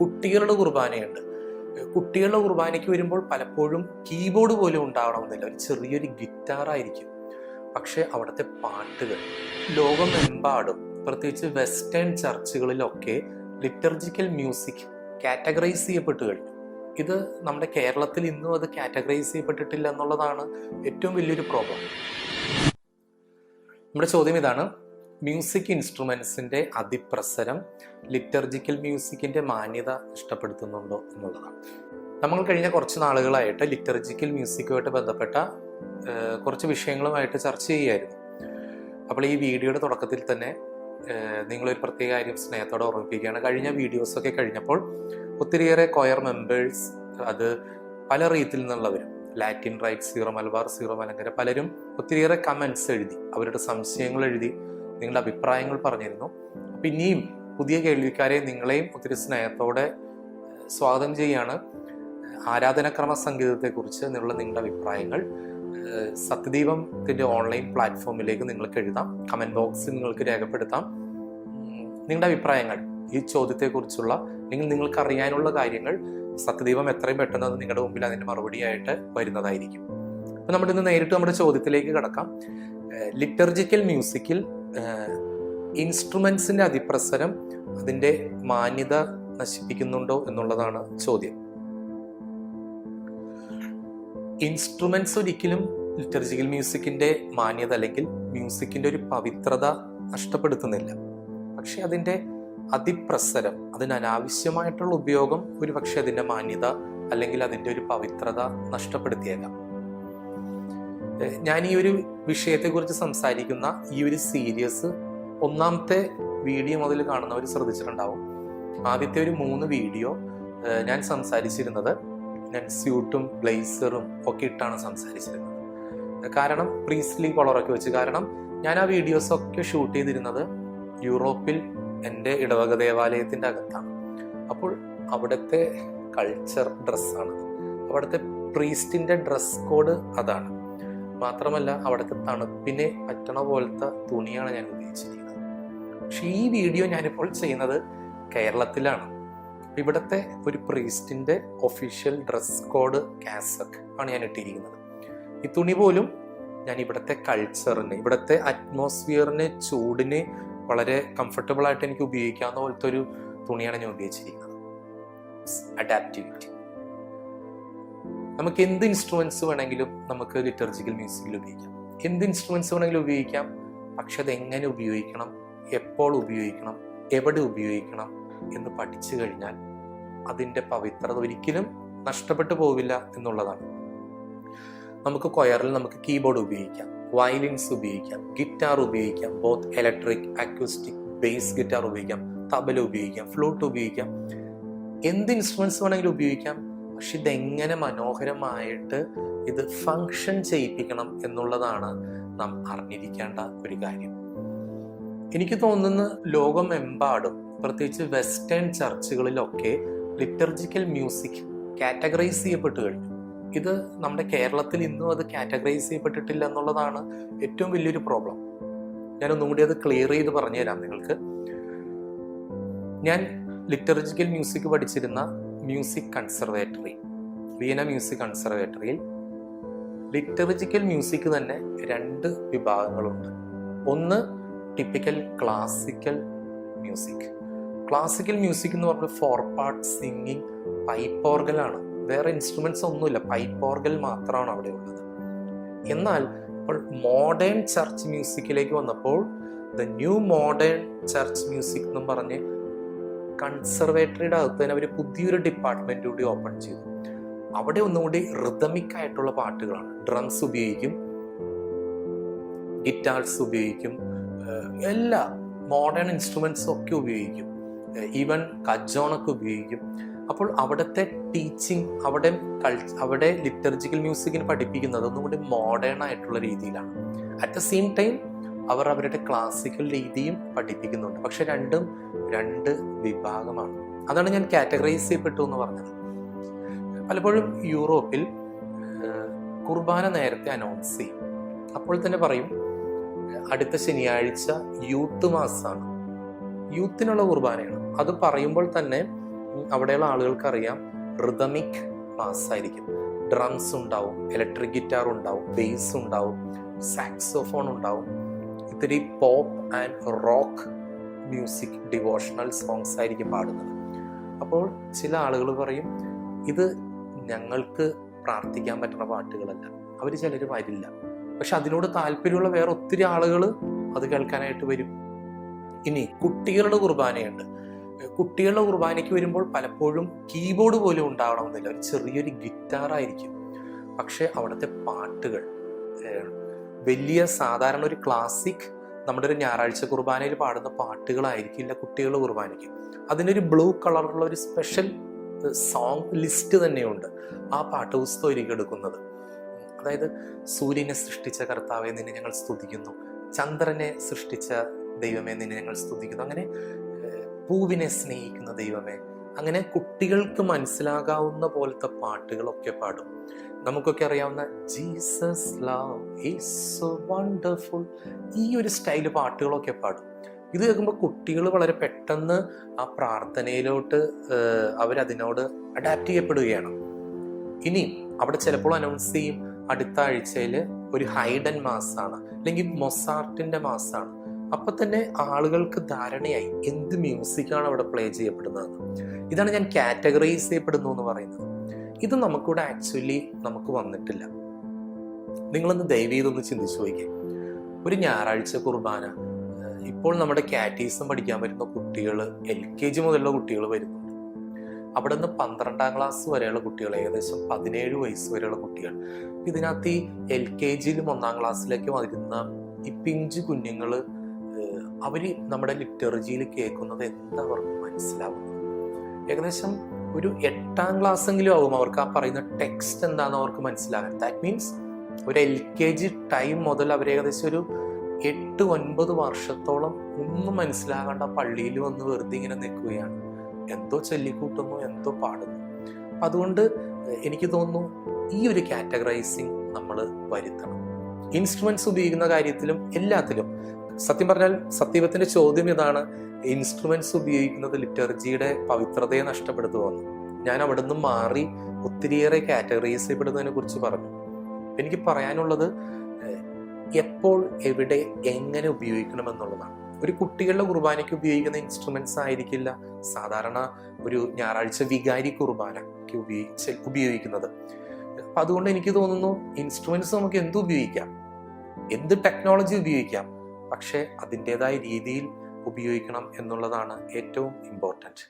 കുട്ടികളുടെ കുർബാനയുണ്ട്. കുട്ടികളുടെ കുർബാനയ്ക്ക് വരുമ്പോൾ പലപ്പോഴും കീബോർഡ് പോലും ഉണ്ടാവണമെന്നില്ല. ഒരു ചെറിയൊരു ഗിറ്റാർ ആയിരിക്കും. പക്ഷേ അവിടുത്തെ പാട്ടുകൾ ലോകമെമ്പാടും പ്രത്യേകിച്ച് വെസ്റ്റേൺ ചർച്ചുകളിലൊക്കെ ലിറ്റർജിക്കൽ മ്യൂസിക് കാറ്റഗറൈസ് ചെയ്യപ്പെട്ടു കഴിഞ്ഞു ഇത് നമ്മുടെ കേരളത്തിൽ ഇന്നും അത് കാറ്റഗറൈസ് ചെയ്യപ്പെട്ടിട്ടില്ല എന്നുള്ളതാണ് ഏറ്റവും വലിയൊരു പ്രോബ്ലം നമ്മുടെ ചോദ്യം ഇതാണ് മ്യൂസിക് ഇൻസ്ട്രുമെൻസിന്റെ അതിപ്രസരം ലിറ്റർജിക്കൽ മ്യൂസിക്കിന്റെ മാന്യത ഇഷ്ടപ്പെടുത്തുന്നുണ്ടോ എന്നുള്ളതാണ്. നമ്മൾ കഴിഞ്ഞ കുറച്ച് നാളുകളായിട്ട് ലിറ്റർജിക്കൽ മ്യൂസിക്കുമായിട്ട് ബന്ധപ്പെട്ട കുറച്ച് വിഷയങ്ങളുമായിട്ട് ചർച്ച ചെയ്യുമായിരുന്നു അപ്പോൾ ഈ വീഡിയോയുടെ തുടക്കത്തിൽ തന്നെ നിങ്ങളൊരു പ്രത്യേക കാര്യം സ്നേഹത്തോടെ ഓർമ്മിപ്പിക്കുകയാണ്. കഴിഞ്ഞ വീഡിയോസൊക്കെ കഴിഞ്ഞപ്പോൾ ഒത്തിരിയേറെ കൊയർ മെമ്പേഴ്സ് അത് പല റീത്തിൽ നിന്നുള്ളവരും Latin rite Syro Malabar Syro Malankara പലരും ഒത്തിരിയേറെ കമൻസ് എഴുതി അവരുടെ സംശയങ്ങൾ എഴുതി നിങ്ങളുടെ അഭിപ്രായങ്ങൾ പറഞ്ഞിരുന്നു. അപ്പം ഇനിയും പുതിയ കേൾവിക്കാരെ നിങ്ങളെയും ഒത്തിരി സ്നേഹത്തോടെ സ്വാഗതം ചെയ്യാണ്. ആരാധനക്രമ സംഗീതത്തെക്കുറിച്ച് നിന്നുള്ള നിങ്ങളുടെ അഭിപ്രായങ്ങൾ സത്യദീപത്തിന്റെ ഓൺലൈൻ പ്ലാറ്റ്ഫോമിലേക്ക് നിങ്ങൾക്ക് എഴുതാം. കമന്റ് ബോക്സിൽ നിങ്ങൾക്ക് രേഖപ്പെടുത്താം. നിങ്ങളുടെ അഭിപ്രായങ്ങൾ ഈ ചോദ്യത്തെക്കുറിച്ചുള്ള അല്ലെങ്കിൽ നിങ്ങൾക്ക് അറിയാനുള്ള കാര്യങ്ങൾ സത്യദീപം എത്രയും പെട്ടെന്ന് അത് നിങ്ങളുടെ മുമ്പിൽ അതിന്റെ മറുപടിയായിട്ട് വരുന്നതായിരിക്കും. അപ്പോൾ നമ്മുടെ ഇന്ന് നേരിട്ട് നമ്മുടെ ചോദ്യത്തിലേക്ക് കടക്കാം. ലിറ്റർജിക്കൽ മ്യൂസിക്കിൽ ഇൻസ്ട്രുമെന്റ്സിന്റെ അതിപ്രസരം അതിന്റെ മാന്യത നശിപ്പിക്കുന്നുണ്ടോ എന്നുള്ളതാണ് ചോദ്യം. ഇൻസ്ട്രുമെൻസ് ഒരിക്കലും ലിറ്റർജിക്കൽ മ്യൂസിക്കിന്റെ മാന്യത അല്ലെങ്കിൽ മ്യൂസിക്കിന്റെ ഒരു പവിത്രത നഷ്ടപ്പെടുത്തുന്നില്ല. പക്ഷെ അതിന്റെ അതിപ്രസരം അതിന് അനാവശ്യമായിട്ടുള്ള ഉപയോഗം ഒരു പക്ഷെ അതിന്റെ മാന്യത അല്ലെങ്കിൽ അതിന്റെ ഒരു പവിത്രത നഷ്ടപ്പെടുത്തിയേക്കാം. ഞാൻ ഈ ഒരു വിഷയത്തെക്കുറിച്ച് സംസാരിക്കുന്ന ഈ ഒരു സീരിയസ് ഒന്നാമത്തെ വീഡിയോ മുതൽ കാണുന്നവർ ശ്രദ്ധിച്ചിട്ടുണ്ടാവും. ആദ്യത്തെ ഒരു മൂന്ന് വീഡിയോ ഞാൻ സംസാരിച്ചിരുന്നത് ഞാൻ സ്യൂട്ടും ബ്ലേസറും ഒക്കെ ഇട്ടാണ് സംസാരിച്ചിരുന്നത്. കാരണം പ്രീസ്ലി കളറൊക്കെ വെച്ച് കാരണം ഞാൻ ആ വീഡിയോസൊക്കെ ഷൂട്ട് ചെയ്തിരുന്നത് യൂറോപ്പിൽ എന്റെ ഇടവക ദേവാലയത്തിന്റെ അകത്താണ്. അപ്പോൾ അവിടുത്തെ കൾച്ചർ ഡ്രസ്സാണ് അവിടുത്തെ പ്രീസ്റ്റിന്റെ ഡ്രസ് കോഡ് അതാണ്. മാത്രമല്ല അവിടുത്തെ തണുപ്പിനെ പറ്റണ പോലത്തെ തുണിയാണ് ഞാൻ ഉപയോഗിച്ചിരിക്കുന്നത്. പക്ഷെ ഈ വീഡിയോ ഞാനിപ്പോൾ ചെയ്യുന്നത് കേരളത്തിലാണ്. ഇവിടുത്തെ ഒരു പ്രീസ്റ്റിന്റെ ഒഫീഷ്യൽ ഡ്രസ് കോഡ് കാസക് ആണ് ഞാൻ ഇട്ടിരിക്കുന്നത്. ഈ തുണി പോലും ഞാൻ ഇവിടുത്തെ കൾച്ചറിന് ഇവിടുത്തെ അറ്റ്മോസ്ഫിയറിന് ചൂടിന് വളരെ കംഫർട്ടബിൾ ആയിട്ട് എനിക്ക് ഉപയോഗിക്കാവുന്ന പോലത്തെ ഒരു തുണിയാണ് ഞാൻ ഉപയോഗിച്ചിരിക്കുന്നത്. അഡാപ്റ്റിവിറ്റി നമുക്ക് എന്ത് ഇൻസ്ട്രുമെന്റ്സ് വേണമെങ്കിലും നമുക്ക് ലിറ്റർജിക്കൽ മ്യൂസിക്കിൽ ഉപയോഗിക്കാം. എന്ത് ഇൻസ്ട്രുമെന്റ്സ് വേണമെങ്കിലും ഉപയോഗിക്കാം. പക്ഷെ അത് എങ്ങനെ ഉപയോഗിക്കണം? എപ്പോൾ ഉപയോഗിക്കണം? എവിടെ ഉപയോഗിക്കണം? എന്ന് പഠിച്ചു കഴിഞ്ഞാൽ അതിന്റെ പവിത്രത ഒരിക്കലും നഷ്ടപ്പെട്ടു പോവില്ല എന്നുള്ളതാണ്. നമുക്ക് കൊയറിൽ നമുക്ക് കീബോർഡ് ഉപയോഗിക്കാം വയലിൻസ് ഉപയോഗിക്കാം ഗിറ്റാർ ഉപയോഗിക്കാം both electric acoustic bass guitar ഉപയോഗിക്കാം തബല ഉപയോഗിക്കാം ഫ്ലൂട്ട് ഉപയോഗിക്കാം. എന്ത് ഇൻസ്ട്രുമെന്റ്സ് വേണമെങ്കിലും ഉപയോഗിക്കാം? പക്ഷെ ഇതെങ്ങനെ മനോഹരമായിട്ട് ഇത് ഫങ്ഷൻ ചെയ്യിപ്പിക്കണം എന്നുള്ളതാണ് നാം അറിഞ്ഞിരിക്കേണ്ട ഒരു കാര്യം. എനിക്ക് തോന്നുന്ന ലോകമെമ്പാടും പ്രത്യേകിച്ച് വെസ്റ്റേൺ ചർച്ചുകളിലൊക്കെ ലിറ്റർജിക്കൽ മ്യൂസിക് കാറ്റഗറൈസ് ചെയ്യപ്പെട്ട് കഴിഞ്ഞു. ഇത് നമ്മുടെ കേരളത്തിൽ ഇന്നും അത് കാറ്റഗറൈസ് ചെയ്യപ്പെട്ടിട്ടില്ല എന്നുള്ളതാണ് ഏറ്റവും വലിയൊരു പ്രോബ്ലം ഞാൻ ഒന്നും കൂടി അത് ക്ലിയർ ചെയ്ത് പറഞ്ഞുതരാം നിങ്ങൾക്ക്. ഞാൻ ലിറ്റർജിക്കൽ മ്യൂസിക് പഠിച്ചിരുന്ന മ്യൂസിക് കൺസർവേറ്ററി വീന മ്യൂസിക് കൺസർവേറ്ററിയിൽ ലിറ്റർജിക്കൽ മ്യൂസിക് തന്നെ രണ്ട് വിഭാഗങ്ങളുണ്ട്. ഒന്ന് typical classical music classical music എന്ന് പറഞ്ഞാൽ ഫോർ പാർട്ട് സിംഗിങ് പൈപ്പ് ഓർഗലാണ് വേറെ ഇൻസ്ട്രുമെന്റ്സ് ഒന്നുമില്ല പൈപ്പ് ഓർഗൽ മാത്രമാണ് അവിടെ ഉള്ളത്. എന്നാൽ ഇപ്പോൾ മോഡേൺ ചർച്ച് മ്യൂസിക്കിലേക്ക് വന്നപ്പോൾ the new modern church music എന്ന് പറഞ്ഞ് കൺസർവേറ്ററിയുടെ അകത്ത് തന്നെ അവർ പുതിയൊരു ഡിപ്പാർട്ട്മെന്റ് കൂടി ഓപ്പൺ ചെയ്തു. അവിടെ ഒന്നുകൂടി റിതമിക് ആയിട്ടുള്ള പാട്ടുകളാണ്. ഡ്രംസ് ഉപയോഗിക്കും ഗിറ്റാർസ് ഉപയോഗിക്കും എല്ലാ മോഡേൺ ഇൻസ്ട്രുമെന്റ്സും ഒക്കെ ഉപയോഗിക്കും. ഈവൻ കജോണൊക്കെ ഉപയോഗിക്കും. അപ്പോൾ അവിടുത്തെ ടീച്ചിങ് അവിടെ കൾച്ച് അവിടെ ലിറ്റർജിക്കൽ മ്യൂസിക്കിന് പഠിപ്പിക്കുന്നത് ഒന്നും കൂടി മോഡേൺ ആയിട്ടുള്ള രീതിയിലാണ്. അറ്റ് ദ സെയിം ടൈം അവർ അവരുടെ ക്ലാസിക്കൽ രീതിയും പഠിപ്പിക്കുന്നുണ്ട്. പക്ഷെ രണ്ടും രണ്ട് വിഭാഗമാണ്. അതാണ് ഞാൻ കാറ്റഗറൈസ് ചെയ്യപ്പെട്ടു എന്ന് പറഞ്ഞത്. പലപ്പോഴും യൂറോപ്പിൽ കുർബാന നേരത്തെ അനൗൺസ് ചെയ്യും. അപ്പോൾ തന്നെ പറയും അടുത്ത ശനിയാഴ്ച യൂത്ത് മാസമാണ് യൂത്തിനുള്ള കുർബാനയാണ്. അത് പറയുമ്പോൾ തന്നെ അവിടെയുള്ള ആളുകൾക്ക് അറിയാം റിതമിക് മാസ് ആയിരിക്കും. ഡ്രംസ് ഉണ്ടാവും ഇലക്ട്രിക് ഗിറ്റാർ ഉണ്ടാവും ബേസ് ഉണ്ടാവും സാക്സോഫോൺ ഉണ്ടാവും. ഇത്തിരി pop and rock music devotional songs ആയിരിക്കും പാടുന്നത്. അപ്പോൾ ചില ആളുകൾ പറയും ഇത് ഞങ്ങൾക്ക് പ്രാർത്ഥിക്കാൻ പറ്റുന്ന പാട്ടുകളല്ല. അവർ ചിലർ വരില്ല. പക്ഷെ അതിനോട് താല്പര്യമുള്ള വേറെ ഒത്തിരി ആളുകൾ അത് കേൾക്കാനായിട്ട് വരും. ഇനി കുട്ടികളുടെ കുർബാനയുണ്ട്. കുട്ടികളുടെ കുർബാനയ്ക്ക് വരുമ്പോൾ പലപ്പോഴും കീബോർഡ് പോലും ഉണ്ടാവണമെന്നില്ല. ഒരു ചെറിയൊരു ഗിറ്റാറായിരിക്കും പക്ഷെ അവിടുത്തെ പാട്ടുകൾ വലിയ സാധാരണ ഒരു ക്ലാസിക് നമ്മുടെ ഒരു ഞായറാഴ്ച കുർബാനയിൽ പാടുന്ന പാട്ടുകളായിരിക്കില്ല കുട്ടികളുടെ കുർബാനയ്ക്ക്. അതിനൊരു ബ്ലൂ കളറുള്ള ഒരു സ്പെഷ്യൽ സോങ് ലിസ്റ്റ് തന്നെയുണ്ട് ആ പാട്ട് പുസ്തകം ഒരുക്കി എടുക്കുന്നത്. അതായത് സൂര്യനെ സൃഷ്ടിച്ച കർത്താവെ നിന്നെ ഞങ്ങൾ സ്തുതിക്കുന്നു ചന്ദ്രനെ സൃഷ്ടിച്ച ദൈവമേ നിന്നെ ഞങ്ങൾ സ്തുതിക്കുന്നു അങ്ങനെ പൂവിനെ സ്നേഹിക്കുന്ന ദൈവമേ അങ്ങനെ കുട്ടികൾക്ക് മനസ്സിലാകാവുന്ന പോലത്തെ പാട്ടുകളൊക്കെ പാടും. നമുക്കൊക്കെ അറിയാവുന്ന Jesus love is so wonderful ഈ ഒരു സ്റ്റൈൽ പാട്ടുകളൊക്കെ പാടും. ഇത് കേൾക്കുമ്പോൾ കുട്ടികൾ വളരെ പെട്ടെന്ന് ആ പ്രാർത്ഥനയിലോട്ട് അവരതിനോട് അഡാപ്റ്റ് ചെയ്യപ്പെടുകയാണ്. ഇനി അവിടെ ചിലപ്പോൾ അനൗൺസ് ചെയ്യും അടുത്ത ആഴ്ചയിൽ ഒരു ഹൈഡൻ മാസാണ് അല്ലെങ്കിൽ മൊസാർട്ടിന്റെ മാസാണ്. അപ്പൊ തന്നെ ആളുകൾക്ക് ധാരണയായി എന്ത് മ്യൂസിക്കാണ് അവിടെ പ്ലേ ചെയ്യപ്പെടുന്നതെന്ന്. ഇതാണ് ഞാൻ കാറ്റഗറൈസ് ചെയ്യപ്പെടുന്നു എന്ന് പറയുന്നത്. ഇത് നമുക്കിവിടെ ആക്ച്വലി നമുക്ക് വന്നിട്ടില്ല. നിങ്ങളൊന്ന് ദയവീതൊന്ന് ചിന്തിച്ചു നോക്കിയേ. ഒരു ഞായറാഴ്ച കുർബാന ഇപ്പോൾ നമ്മുടെ കാറ്റീസം പഠിക്കാൻ വരുന്ന കുട്ടികൾ എൽ കെ ജി മുതലുള്ള കുട്ടികൾ വരുന്നുണ്ട്. അവിടെ നിന്ന് പന്ത്രണ്ടാം ക്ലാസ് വരെയുള്ള കുട്ടികൾ ഏകദേശം പതിനേഴ് വയസ്സ് വരെയുള്ള കുട്ടികൾ ഇതിനകത്ത് ഈ എൽ കെ ജിയിലും ഒന്നാം ക്ലാസ്സിലേക്കും വരുന്ന ഈ പിഞ്ചു കുഞ്ഞുങ്ങൾ അവർ നമ്മുടെ ലിറ്റർജിയിൽ കേൾക്കുന്നത് എന്താ അവർക്ക് മനസ്സിലാവുന്നത്? ഏകദേശം ഒരു എട്ടാം ക്ലാസ് എങ്കിലും ആവും അവർക്ക് ആ പറയുന്ന ടെക്സ്റ്റ് എന്താണെന്ന് അവർക്ക് മനസ്സിലാകാൻ. ദാറ്റ് മീൻസ് ഒരു എൽ കെ ജി ടൈം മുതൽ അവർ ഏകദേശം ഒരു എട്ട് ഒൻപത് വർഷത്തോളം ഒന്നും മനസ്സിലാകാണ്ട് ആ പള്ളിയിൽ വന്ന് വെറുതെ ഇങ്ങനെ നിൽക്കുകയാണ്. എന്തോ ചൊല്ലിക്കൂട്ടുന്നു എന്തോ പാടുന്നു. അതുകൊണ്ട് എനിക്ക് തോന്നുന്നു ഈ ഒരു കാറ്റഗറൈസിങ് നമ്മൾ വരുത്തണം. ഇൻസ്ട്രുമെന്റ്സ് ഉപയോഗിക്കുന്ന കാര്യത്തിലും എല്ലാത്തിലും സത്യം പറഞ്ഞാൽ സത്യവത്തിന്റെ ചോദ്യം ഇതാണ്. ഇൻസ്ട്രുമെന്റ്സ് ഉപയോഗിക്കുന്നത് ലിറ്റർജിയുടെ പവിത്രതയെ നഷ്ടപ്പെടുത്തുമെന്ന് ഞാൻ അവിടെ നിന്ന് മാറി ഒത്തിരിയേറെ കാറ്റഗറൈസ് ചെയ്യപ്പെടുന്നതിനെ കുറിച്ച് പറഞ്ഞു. എനിക്ക് പറയാനുള്ളത് എപ്പോൾ എവിടെ എങ്ങനെ ഉപയോഗിക്കണമെന്നുള്ളതാണ്. ഒരു കുട്ടികളുടെ കുർബാനയ്ക്ക് ഉപയോഗിക്കുന്ന ഇൻസ്ട്രുമെന്റ്സ് ആയിരിക്കില്ല. സാധാരണ ഒരു ഞായറാഴ്ച വികാരി കുർബാനയ്ക്ക് ഉപയോഗിച്ച് ഉപയോഗിക്കുന്നത്. അപ്പൊ അതുകൊണ്ട് എനിക്ക് തോന്നുന്നു ഇൻസ്ട്രുമെന്റ്സ് നമുക്ക് എന്ത് ഉപയോഗിക്കാം? എന്ത് ടെക്നോളജി ഉപയോഗിക്കാം? പക്ഷെ അതിന്റെതായ രീതിയിൽ ഉപയോഗിക്കണം എന്നുള്ളതാണ് ഏറ്റവും ഇമ്പോർട്ടന്റ്